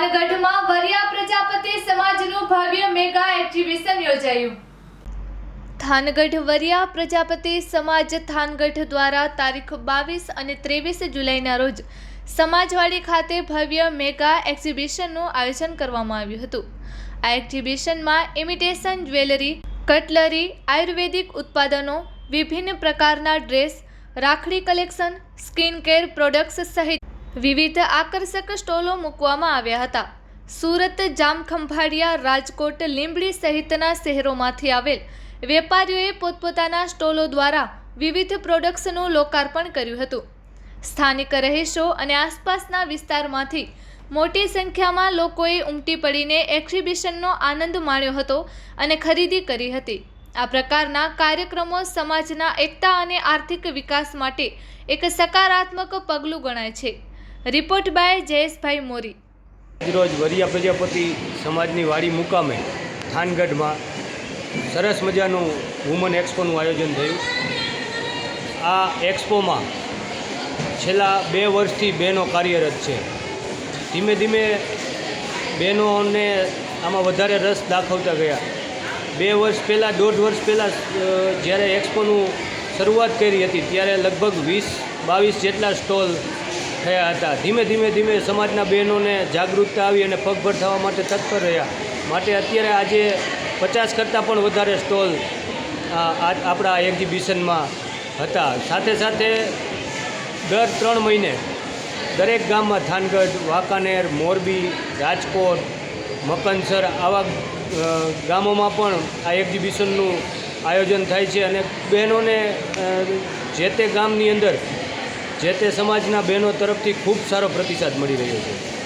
પાલગઢમાં વરિયા પ્રજાપતિ સમાજનું ભવ્ય mega exhibition યોજાયું. થાનગઢ વરિયા પ્રજાપતિ સમાજ થાનગઢ દ્વારા તારીખ બાવીસ અને ત્રેવીસ જુલાઈના રોજ સમાજવાડી ખાતે ભવ્ય મેગા એક્ઝિબિશનનું આયોજન કરવામાં આવ્યું હતું. આ એક્ઝિબિશનમાં ઇમિટેશન જ્વેલરી, કટલરી, આયુર્વેદિક ઉત્પાદનો, વિભિન્ન પ્રકારના ડ્રેસ, રાખડી કલેક્શન, સ્કિન કેર પ્રોડક્ટ્સ સહિત વિવિધ આકર્ષક સ્ટોલો મૂકવામાં આવ્યા હતા. સુરત, જામખંભાળિયા, રાજકોટ, લીંબડી સહિતના શહેરોમાંથી આવેલ વેપારીઓએ પોતપોતાના સ્ટોલો દ્વારા વિવિધ પ્રોડક્ટ્સનું લોકાર્પણ કર્યું હતું. સ્થાનિક રહેશો અને આસપાસના વિસ્તારમાંથી મોટી સંખ્યામાં લોકોએ ઉમટી પડીને એક્ઝિબિશનનો આનંદ માણ્યો હતો અને ખરીદી કરી હતી. આ પ્રકારના કાર્યક્રમો સમાજના એકતા અને આર્થિક વિકાસ માટે એક સકારાત્મક પગલું ગણાય છે. Report by Jayeshbhai Mori. રોજ વરિયા પ્રજાપતિ સમાજની વાડી મુકામે થાનગઢમાં સરસ મજાનું વુમન એક્સપોનું આયોજન થયું. આ એક્સપોમાં છેલ્લા બે વર્ષથી બહેનો કાર્યરત છે. ધીમે ધીમે બહેનોને આમાં વધારે રસ દાખવતા ગયા. બે વર્ષ પહેલાં, દોઢ વર્ષ પહેલાં જ્યારે એક્સપોનું શરૂઆત કરી હતી, ત્યારે લગભગ વીસ, બાવીસ જેટલા સ્ટોલ થયા હતા. ધીમે ધીમે ધીમે સમાજના બહેનોને જાગૃતતા આવી અને પગભર થવા માટે તત્પર રહ્યા. માટે અત્યારે આજે પચાસ કરતાં પણ વધારે સ્ટોલ આપણા એક્ઝિબિશનમાં હતા. સાથે સાથે દર ત્રણ મહિને દરેક ગામમાં થાનગઢ, વાંકાનેર, મોરબી, રાજકોટ, મકનસર આવા ગામોમાં પણ આ એક્ઝિબિશનનું આયોજન થાય છે અને બહેનોને જે તે ગામની અંદર જે તે સમાજના બહેનો તરફથી ખૂબ સારો પ્રતિસાદ મળી રહ્યો છે.